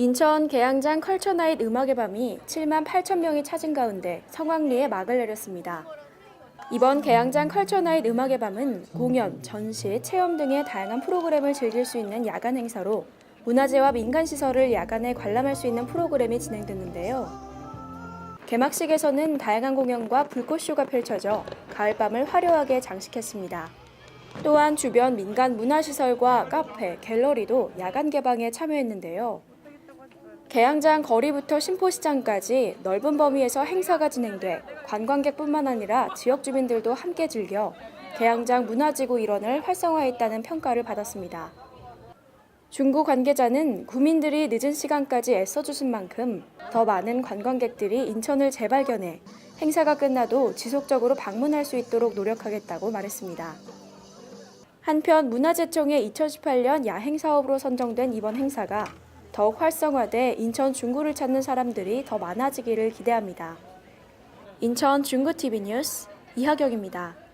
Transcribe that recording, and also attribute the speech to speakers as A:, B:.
A: 인천 계양장 컬처나잇 음악의 밤이 7만 8천 명이 찾은 가운데 성황리에 막을 내렸습니다. 이번 계양장 컬처나잇 음악의 밤은 공연, 전시, 체험 등의 다양한 프로그램을 즐길 수 있는 야간 행사로 문화재와 민간시설을 야간에 관람할 수 있는 프로그램이 진행됐는데요. 개막식에서는 다양한 공연과 불꽃쇼가 펼쳐져 가을밤을 화려하게 장식했습니다. 또한 주변 민간 문화시설과 카페, 갤러리도 야간 개방에 참여했는데요. 개양장 거리부터 신포시장까지 넓은 범위에서 행사가 진행돼 관광객뿐만 아니라 지역 주민들도 함께 즐겨 개양장 문화지구 일원을 활성화했다는 평가를 받았습니다. 중고 관계자는 구민들이 늦은 시간까지 애써주신 만큼 더 많은 관광객들이 인천을 재발견해 행사가 끝나도 지속적으로 방문할 수 있도록 노력하겠다고 말했습니다. 한편 문화재청의 2018년 야행 사업으로 선정된 이번 행사가 더욱 활성화돼 인천 중구를 찾는 사람들이 더 많아지기를 기대합니다. 인천 중구 TV 뉴스 이하경입니다.